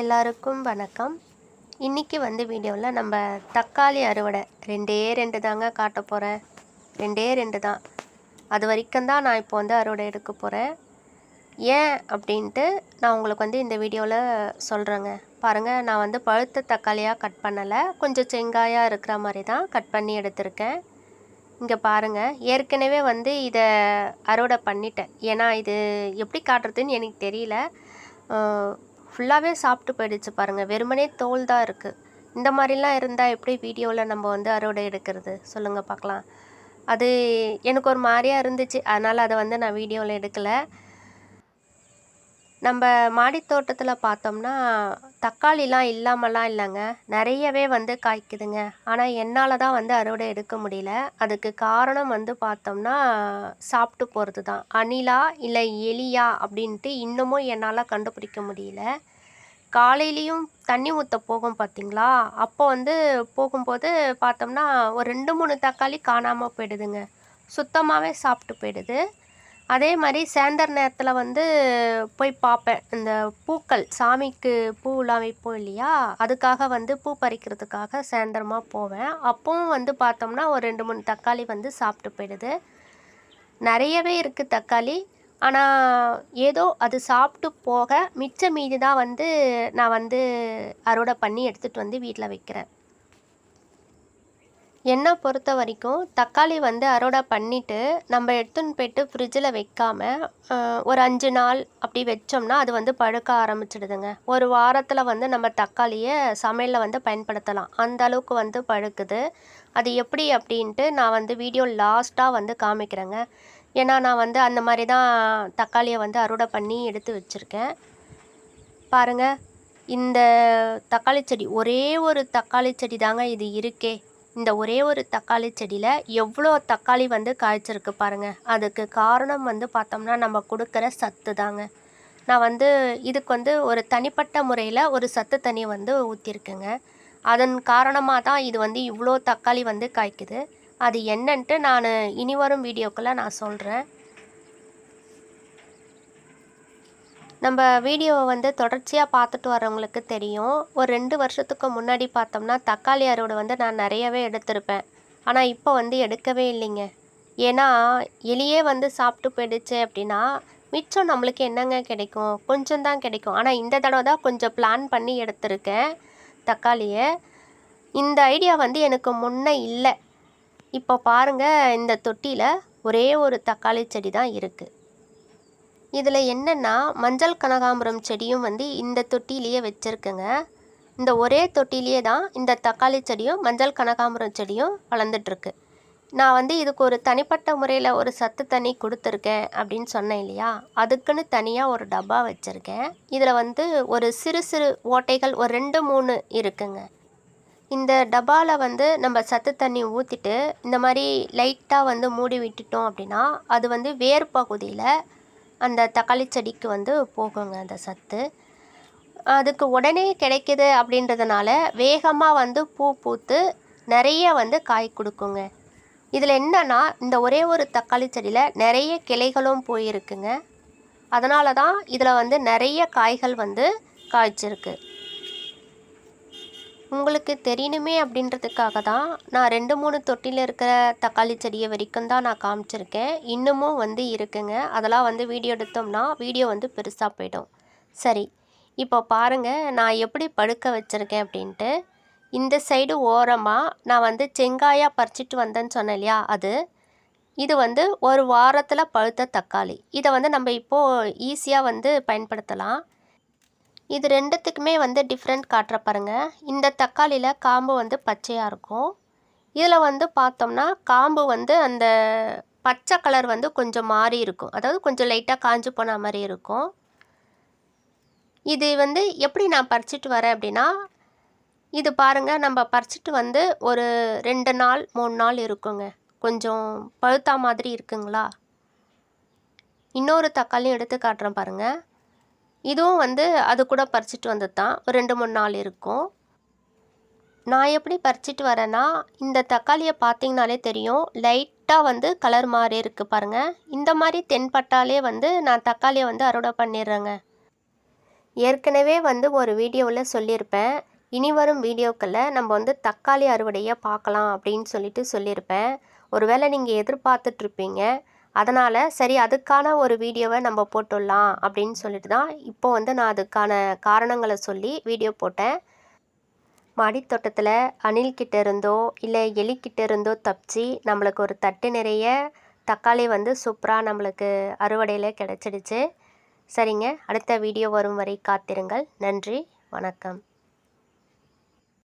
எல்லாருக்கும் வணக்கம். இன்றைக்கி வந்து வீடியோவில் நம்ம தக்காளி அறுவடை. ரெண்டே ரெண்டு தாங்க காட்ட போகிறேன் ரெண்டே ரெண்டு தான். அது வரைக்கும் தான் நான் இப்போ வந்து அறுவடை எடுக்க போகிறேன் ஏன் அப்படின்ட்டு நான் உங்களுக்கு வந்து இந்த வீடியோவில் சொல்கிறேங்க பாருங்கள் நான் வந்து பழுத்த தக்காளியாக கட் பண்ணலை. கொஞ்சம் செங்காயாக இருக்கிற மாதிரி தான் கட் பண்ணி எடுத்திருக்கேன். இங்கே பாருங்கள் ஏற்கனவே வந்து இதை அறுவடை பண்ணிட்டேன். ஏன்னா இது எப்படி காட்டுறதுன்னு எனக்கு தெரியல. ஃபுல்லாகவே சாப்பிட்டு போயிடுச்சு பாருங்கள் வெறுமனே தோல் தான் இருக்குது இந்த மாதிரிலாம் இருந்தால் எப்படி வீடியோவில் நம்ம வந்து அறுவடை எடுக்கிறது? சொல்லுங்கள் பார்க்கலாம். அது எனக்கு ஒரு மாதிரியா இருந்துச்சு. அதனால் அதை வந்து நான் வீடியோவில் எடுக்கலை. நம்ம மாடித்தோட்டத்தில் பார்த்தோம்னா தக்காளிலாம் இல்லாமலாம் இல்லைங்க. நிறையவே வந்து காய்க்குதுங்க. ஆனால் என்னால் தான் வந்து அறுவடை எடுக்க முடியல. அதுக்கு காரணம் வந்து பார்த்தோம்னா சாப்பிட்டு போகிறது தான் அணிலா இல்லை எலியா அப்படின்ட்டு இன்னமும் என்னால் கண்டுபிடிக்க முடியல. காலையிலையும் தண்ணி ஊற்ற போகும் பார்த்தீங்களா? அப்போ வந்து போகும்போது பார்த்தோம்னா ஒரு ரெண்டு மூணு தக்காளி காணாமல் போயிடுதுங்க. சுத்தமாகவே சாப்பிட்டு போயிடுது. அதே மாதிரி சேந்தர் நேரத்தில் வந்து போய் பார்ப்பேன். இந்த பூக்கள் சாமிக்கு பூலாம் வைப்போம் இல்லையா? அதுக்காக வந்து பூ பறிக்கிறதுக்காக சேந்தரமாக போவேன். அப்பவும் வந்து பார்த்தோம்னா ஒரு ரெண்டு மூணு தக்காளி வந்து சாப்பிட்டு போயிடுது. நிறையவே இருக்குது தக்காளி. ஆனால் ஏதோ அது சாப்பிட்டு போக மிச்ச மீதி தான் வந்து நான் வந்து அறுவடை பண்ணி எடுத்துகிட்டு வந்து வீட்டில் வைக்கிறேன். என்னை பொறுத்த வரைக்கும் தக்காளி வந்து அறுவடை பண்ணிவிட்டு நம்ம எடுத்துன்னு போயிட்டு ஃப்ரிட்ஜில் வைக்காமல் ஒரு அஞ்சு நாள் அப்படி வச்சோம்னா அது வந்து பழுக்க ஆரம்பிச்சிடுதுங்க. ஒரு வாரத்தில் வந்து நம்ம தக்காளியை சமையலில் வந்து பயன்படுத்தலாம். அந்த அளவுக்கு வந்து பழுக்குது. அது எப்படி அப்படின்ட்டு நான் வந்து வீடியோ லாஸ்ட்டாக வந்து காமிக்கிறேங்க. ஏன்னா நான் வந்து அந்த மாதிரி தான் தக்காளியை வந்து அறுவடை பண்ணி எடுத்து வச்சுருக்கேன். பாருங்கள் இந்த தக்காளி செடி ஒரே ஒரு தக்காளி செடி தாங்க இது இருக்கே. இந்த ஒரே ஒரு தக்காளி செடியில் எவ்வளோ தக்காளி வந்து காய்ச்சிருக்கு பாருங்கள் அதுக்கு காரணம் வந்து பார்த்தோம்னா நம்ம கொடுக்குற சத்து தாங்க. நான் வந்து இதுக்கு வந்து ஒரு தனிப்பட்ட முறையில் ஒரு சத்து தண்ணி வந்து ஊற்றிருக்கேங்க அதன் காரணமாக தான் இது வந்து இவ்வளோ தக்காளி வந்து காய்க்குது. அது என்னன்ட்டு நான் இனி வரும் வீடியோக்குள்ளே நான் சொல்கிறேன் நம்ம வீடியோவை வந்து தொடர்ச்சியாக பார்த்துட்டு வரவங்களுக்கு தெரியும். ஒரு ரெண்டு வருஷத்துக்கு முன்னாடி பார்த்தோம்னா தக்காளி அறுவடை வந்து நான் நிறையவே எடுத்திருப்பேன். ஆனால் இப்போ வந்து எடுக்கவே இல்லைங்க. ஏன்னா எலியே வந்து சாப்பிட்டு போயிடுச்சு அப்படின்னா மிச்சம் நம்மளுக்கு என்னங்க கிடைக்கும்? கொஞ்சம் தான் கிடைக்கும். ஆனால் இந்த தடவை தான் கொஞ்சம் பிளான் பண்ணி எடுத்திருக்கேன் தக்காளியை. இந்த ஐடியா வந்து எனக்கு முன்னே இல்லை. இப்போ பாருங்கள் இந்த தொட்டியில் ஒரே ஒரு தக்காளி செடி தான் இருக்குது இதில் என்னென்னா மஞ்சள் கனகாம்பரம் செடியும் வந்து இந்த தொட்டிலேயே வச்சுருக்குங்க. இந்த ஒரே தொட்டிலேயே தான் இந்த தக்காளி செடியும் மஞ்சள் கனகாம்பரம் செடியும் வளர்ந்துட்டுருக்கு. நான் வந்து இதுக்கு ஒரு தனிப்பட்ட முறையில் ஒரு சத்து தண்ணி கொடுத்துருக்கேன் அப்படின்னு சொன்னேன் இல்லையா? அதுக்குன்னு தனியாக ஒரு டப்பா வச்சுருக்கேன். இதில் வந்து ஒரு சிறு சிறு ஓட்டைகள் ஒரு ரெண்டு மூணு இருக்குங்க. இந்த டப்பாவில் வந்து நம்ம சத்து தண்ணி ஊற்றிட்டு இந்த மாதிரி லைட்டாக வந்து மூடி விட்டுட்டோம் அப்படின்னா அது வந்து வேர் பகுதியில் அந்த தக்காளி செடிக்கு வந்து போகுங்க அந்த சத்து. அதுக்கு உடனே கிடைக்கிது அப்படின்றதுனால வேகமாக வந்து பூ பூத்து நிறைய வந்து காய் கொடுக்குங்க. இதில் என்னன்னா இந்த ஒரே ஒரு தக்காளி செடியில் நிறைய கிளைகளும் போயிருக்குங்க. அதனால தான் இதில் வந்து நிறைய காய்கள் வந்து காய்ச்சிருக்கு. உங்களுக்கு தெரியணுமே அப்படின்றதுக்காக தான் நான் ரெண்டு மூணு தொட்டியில் இருக்கிற தக்காளி செடியை வரைக்கும் தான் நான் காமிச்சிருக்கேன். இன்னமும் வந்து இருக்குங்க. அதெல்லாம் வந்து வீடியோ எடுத்தோம்னா வீடியோ வந்து பெருசாக போயிடும். சரி இப்போ பாருங்கள் நான் எப்படி படுக்க வச்சுருக்கேன் அப்படின்ட்டு. இந்த சைடு ஓரமாக நான் வந்து செங்காயாக பறிச்சிட்டு வந்தேன்னு சொன்னேன் இல்லையா? அது. இது வந்து ஒரு வாரத்தில் பழுத்த தக்காளி. இதை வந்து நம்ம இப்போது ஈஸியாக வந்து பயன்படுத்தலாம். இது ரெண்டுத்துக்குமே வந்து டிஃப்ரெண்ட் காட்டுற பாருங்கள் இந்த தக்காளியில் காம்பு வந்து பச்சையாக இருக்கும். இதில் வந்து பார்த்தோம்னா காம்பு வந்து அந்த பச்சை கலர் வந்து கொஞ்சம் மாறி இருக்கும். அதாவது கொஞ்சம் லைட்டாக காஞ்சு போன மாதிரி இருக்கும். இது வந்து எப்படி நான் பறிச்சிட்டு வரேன் அப்படின்னா இது பாருங்கள் நம்ம பறிச்சிட்டு வந்து ஒரு ரெண்டு நாள் மூணு நாள் இருக்குங்க. கொஞ்சம் பழுத்தா மாதிரி இருக்குங்களா? இன்னொரு தக்காளியும் எடுத்து காட்டுறேன் பாருங்கள் இதுவும் வந்து அது கூட பறிச்சிட்டு வந்தது தான் ஒரு ரெண்டு மூணு நாள் இருக்கும். நான் எப்படி பறிச்சிட்டு வரேன்னா இந்த தக்காளியை பார்த்திங்கனாலே தெரியும். லைட்டாக வந்து கலர் மாறி இருக்குது பாருங்கள் இந்த மாதிரி தென்பட்டாலே வந்து நான் தக்காளியை வந்து அறுவடை பண்ணிடுறேங்க. ஏற்கனவே வந்து ஒரு வீடியோவில் சொல்லியிருப்பேன். இனி வரும் வீடியோக்களில் நம்ம வந்து தக்காளி அறுவடையை பார்க்கலாம் அப்படின்னு சொல்லிட்டு சொல்லியிருப்பேன். ஒருவேளை நீங்கள் எதிர்பார்த்துட்ருப்பீங்க அதனால் சரி அதுக்கான ஒரு வீடியோவை நம்ம போட்டுடலாம் அப்படின்னு சொல்லிட்டு தான் இப்போ வந்து நான் அதுக்கான காரணங்களை சொல்லி வீடியோ போட்டேன். மாடித்தோட்டத்தில் அணில்கிட்ட இருந்தோ இல்லை எலிக்கிட்ட இருந்தோ தப்பிச்சு நம்மளுக்கு ஒரு தட்டு நிறைய தக்காளி வந்து சூப்பராக நம்மளுக்கு அறுவடையில் கிடச்சிடுச்சு. சரிங்க அடுத்த வீடியோ வரும் வரை காத்திருங்கள். நன்றி வணக்கம்.